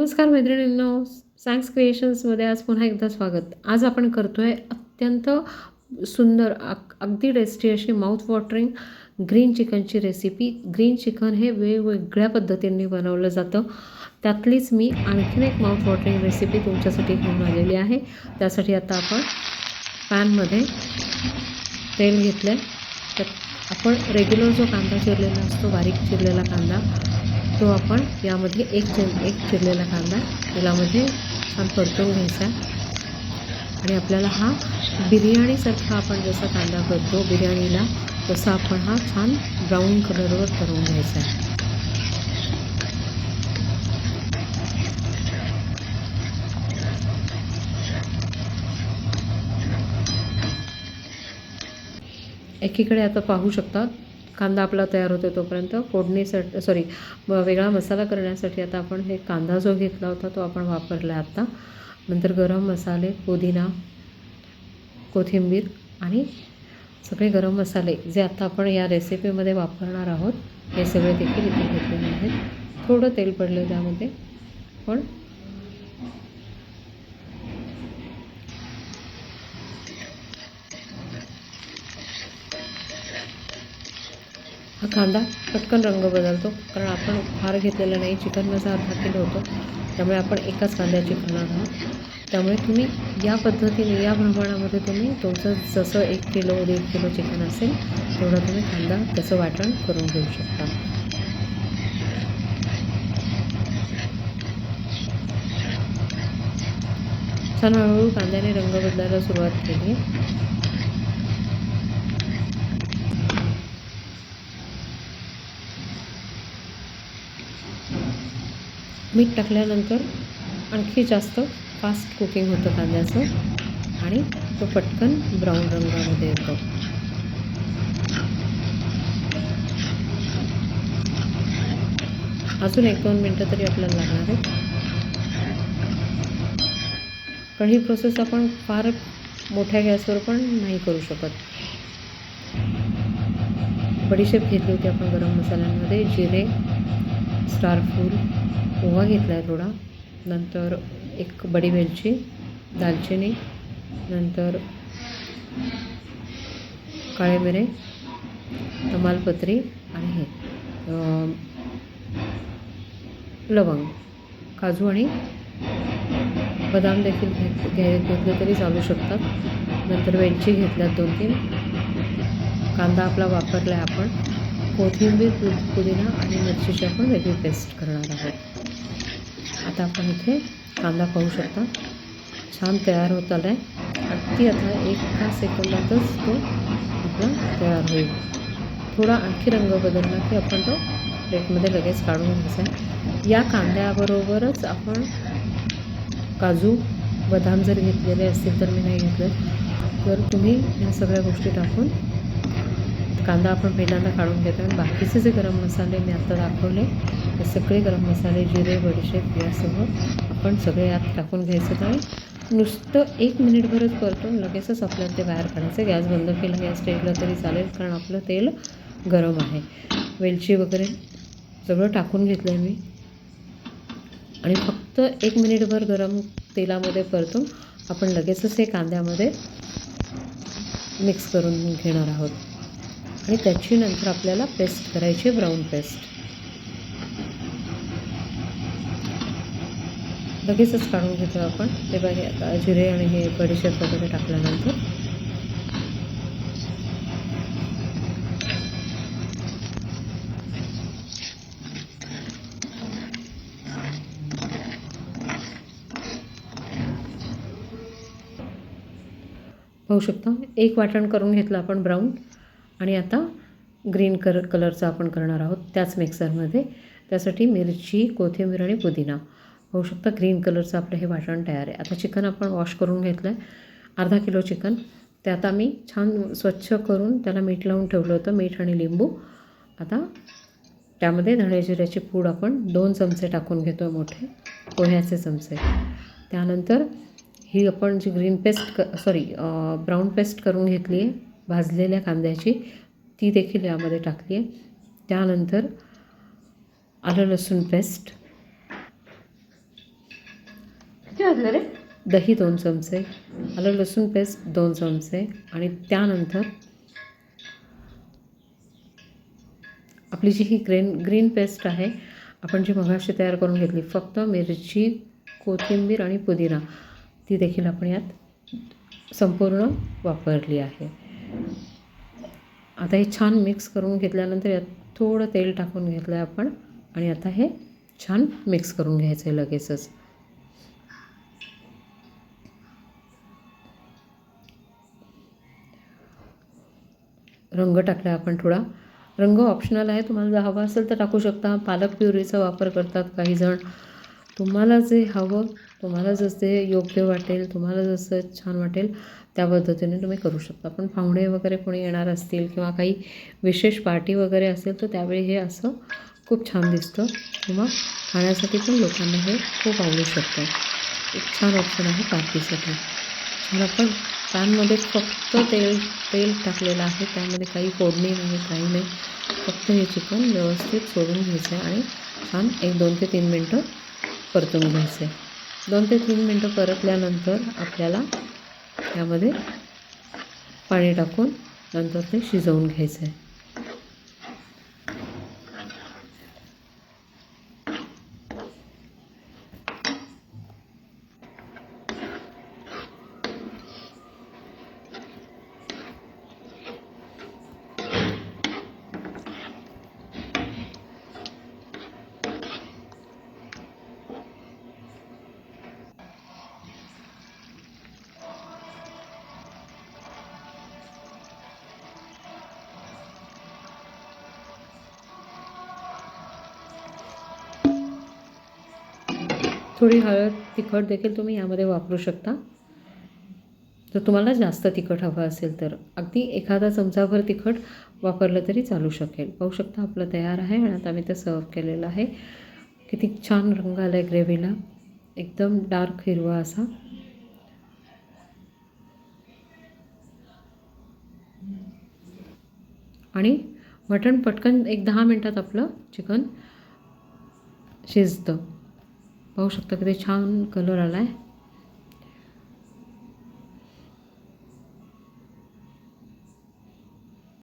नमस्कार मैत्रिणींनो सायन्स क्रिएशन्समध्ये आज पुन्हा एकदा स्वागत. आज आपण करतो आहे अत्यंत सुंदर अग अगदी टेस्टी अशी माउथ वॉटरिंग ग्रीन चिकनची रेसिपी ग्रीन चिकन हे वेगवेगळ्या पद्धतींनी बनवलं जातं. त्यातलीच मी आणखीन एक माउथ वॉटरिंग रेसिपी तुमच्यासाठी घेऊन आलेली आहे. त्यासाठी आता आपण पॅनमध्ये तेल घेतलं आहे तर आपण रेग्युलर जो कांदा चिरलेला असतो बारीक चिरलेला कांदा तो आपण. यामध्ये एक चिर एक चिरलेला कांदा. तेलामध्ये छान परतून घ्यायचा. आणि आपल्याला हा बिर्याणीसारखा आपण जसा कांदा करतो बिर्याणीला तसा आपण हा छान ब्राऊन कलरवर करून घ्यायचा. आहे एकीकडे आता पाहू शकतात कांदा आपला तयार होतो तोपर्यंत फोडणीसाठी सॉरी वेगळा मसाला करण्यासाठी आता आपण हे कांदा जो घेतला होता तो आपण वापरला आता. नंतर गरम मसाले पुदिना कोथिंबीर आणि सगळे गरम मसाले जे आता आपण या रेसिपीमध्ये वापरणार आहोत हे सगळे देखील इथे घेतलेले आहेत. थोडं तेल पडलं त्यामध्ये. पण हा कांदा पटकन रंग बदलतो. कारण आपण फार घेतलेला नाही. चिकन माझा अर्धा किलो होतो. त्यामुळे आपण एकाच कांद्याची खाणार आहोत. त्यामुळे तुम्ही या पद्धतीने या प्रमाणामध्ये तुम्ही तुमचं जसं एक किलो दीड किलो चिकन असेल तेवढं तुम्ही कांदा त्याचं वाटण करून घेऊ शकता. छान हळूहळू कांद्याने रंग बदलायला सुरुवात केली. मीठ टाकल्यानंतर आणखी जास्त फास्ट कुकिंग होतं कांद्याचं आणि तो पटकन ब्राऊन रंगामध्ये येतो. अजून एक दोन मिनटं तरी आपल्याला लागणार आहेत. पण ही प्रोसेस आपण फार मोठ्या गॅसवर पण नाही करू शकत. बडीशेप घेतली होती आपण गरम मसाल्यांमध्ये जिरे स्टारफूल ओवा घेतला आहे थोडा. नंतर एक बडी वेलची दालचिनी नंतर काळे मिरे तमालपत्री आणि हे लवंग काजू आणि बदाम देखील घेत घे घेतले तरी चालू शकतात. नंतर वेलची घेतल्यात दोन तीन कांदा आपला वापरला आहे आपण. कोथिंबीर पु पुदिना आणि मिरचीची आपण वेगळी पेस्ट करणार आहोत. आता आपण इथे कांदा पाहू शकता. छान तयार होत आला आहे अगदी आता एका सेकंदातच तो आपला तयार होईल. थोडा आणखी रंग बदलला की आपण तो प्लेटमध्ये लगेच काढून घ्यायचा आहे. या कांद्याबरोबरच आपण काजू बदाम जर घेतलेले असतील तर मी नाही घेतलं तर तुम्ही ह्या सगळ्या गोष्टी टाकून कांदा आपण पहिल्यांदा काढून घेतो आणि बाकीचे जे गरम मसाले मी आत्ता दाखवले ते सगळे गरम मसाले जिरे बडीशेप यासह आपण सगळे यात टाकून घ्यायचं आणि नुसतं एक मिनिटभरच परतून लगेचच आपल्याला ते बाहेर काढायचं. गॅस बंद केला गॅस स्टेजला तरी चालेल कारण आपलं तेल गरम आहे. वेलची वगैरे सगळं टाकून घेतलं आहे मी. आणि फक्त एक मिनिटभर गरम तेलामध्ये परतून आपण लगेचच हे कांद्यामध्ये मिक्स करून घेणार आहोत. आणि त्याची नंतर आपल्याला पेस्ट करायची ब्राऊन पेस्ट लगेचच काढून घेतो आपण. ते बघे आता जिरे आणि हे बडीशेप वगैरे टाकल्यानंतर. पाहू शकता एक वाटण करून घेतलं आपण ब्राऊन आणि आता ग्रीन कर कलरचं आपण करणार आहोत त्याच मिक्सरमध्ये. त्यासाठी मिरची कोथिंबीर आणि पुदिना. होऊ शकता ग्रीन कलरचं आपलं हे वाटण तयार आहे. आता चिकन आपण वॉश करून घेतलं आहे अर्धा किलो चिकन. ते आता मी छान स्वच्छ करून त्याला मीठ लावून ठेवलं होतं मीठ आणि लिंबू. आता त्यामध्ये धणे जिऱ्याची पूड आपण दोन चमचे टाकून घेतो आहे मोठे पोह्याचे चमचे. त्यानंतर ही आपण जी ग्रीन पेस्ट क सॉरी ब्राऊन पेस्ट करून घेतली आहे भाजलेल्या कांद्याची ती देखील यामध्ये टाकली आहे. त्यानंतर आलं लसूण पेस्ट. रे? दही दोन चमचे आलं लसूण पेस्ट दोन चमचे आणि त्यानंतर आपली जी ही ग्रीन ग्रीन पेस्ट आहे आपण जी मगाशी तयार करून घेतली फक्त मिरची कोथिंबीर आणि पुदिना ती देखील आपण यात संपूर्ण वापरली आहे. आता हे छान मिक्स करून घेतल्यानंतर यात थोडं तेल टाकून घेतलं आहे आपण आणि आता हे छान मिक्स करून घ्यायचं आहे लगेचच. रंग टाकला आपण थोडा. रंग ऑप्शनल आहे. तुम्हाला जर हवा असेल तर टाकू शकता. पालक प्युरीचा वापर करतात काही जण. तुम्हाला जे हवं तुम्हाला जसे योग्य वाटेल तुम्हाला जसं छान वाटेल त्या पद्धतीने तुम्ही करू शकता. पण पाहुणे वगैरे कोणी येणार असतील किंवा काही विशेष पार्टी वगैरे असेल तर त्यावेळी हे असं खूप छान दिसतं. किंवा खाण्यासाठी पण लोकांना हे खूप आवडू शकतं. एक छान ऑप्शन आहे पार्टीसाठी. छान आपण पॅनमध्ये फक्त तेल तेल टाकलेलं आहे. त्यामध्ये काही फोडणी नाही काही नाही. फक्त हे चिकन व्यवस्थित सोडून घ्यायचं आहे आणि छान एक दोन ते तीन मिनटं परतून घ्यायचं. आहे दोन ते तीन मिनटं परतल्यानंतर आपल्याला त्यामध्ये पाणी टाकून नंतर ते शिजवून घ्यायचं आहे थोडी हळद तिखट देखील तुम्ही यामध्ये वापरू शकता. जर तुम्हाला जास्त तिखट हवं असेल तर अगदी एखादा चमचाभर तिखट वापरलं तरी चालू शकेल. पाहू शकता आपलं तयार आहे आणि आता मी ते सर्व केलेलं आहे. किती छान रंग आला आहे ग्रेव्हीला. एकदम डार्क हिरवा असा. आणि मटण पटकन एक दहा मिनटात आपलं चिकन शिजतं. पाहू शकता किती छान कलर आला आहे